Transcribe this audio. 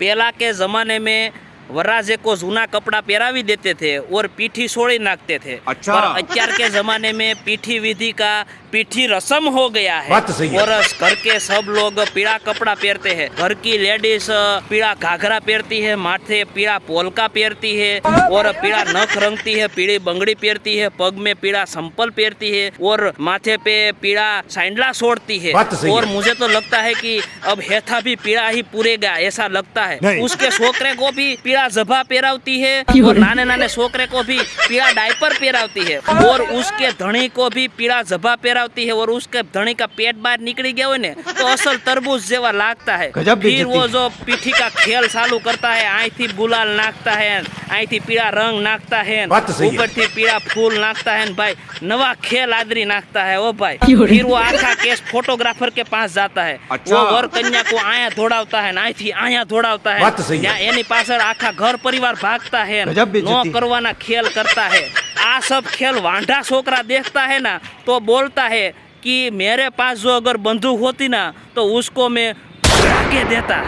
पहला के ज़माने में वराजे को जूना कपड़ा पहरावी देते थे और पीठी सोड़ी नाखते थे अच्छा। पर अत्यार के जमाने में पीठी विधि का पीठी रस्म हो गया है और घर के सब लोग पीड़ा कपड़ा पहनते हैं घर की लेडीज़ पीड़ा घाघरा पहनती है माथे पीला पोलका पहनती है और पीड़ा नख रंगती है पीली बंगड़ी पहनती है पग में पीड़ा संपल पहनती है और माथे पे पीड़ा साइंडला छोड़ती है और मुझे तो लगता है की अब हेथा भी पीड़ा ही पूरेगा ऐसा लगता है उसके छोकरे को भी पीला जभा पहरावती है और नाने नाने छोकरे को भी पीला डायपर पहरावती है और उसके धणी को भी पीला जभा पहरावती है और उसके धणी का पेट बाहर निकली गया हो ने तो असल तरबूज जेवा लागता है गजब फिर बेइज्जती। वो जो पीठी का खेल चालू करता है અહીંથી ગુલાલ નાખતા હે અહીંથી પીળા રંગ નાખતા હે વાત તો સહી है। ઉપરથી પીળા ફૂલ નાખતા है भाई नवा खेल आदरी नाखता है ओ भाई फिर वो आखा केस फोटोग्राफर के पास जाता है अच्छा। वो वर कन्या को आया दौड़ावता है અહીંથી આયા દોડાવતા है વાત તો સહી है। ત્યાં એની પાછળ આખા આખા ઘર પરિવાર ભાગતા હે નો કરવાના ખેલ કરતા હે. આ સબ ખેલ વાંઢા છોકરા દેખતા હે ના તો બોલતા હે कि मेरे पास जो अगर बंदूक होती ना तो उसको मैं के देता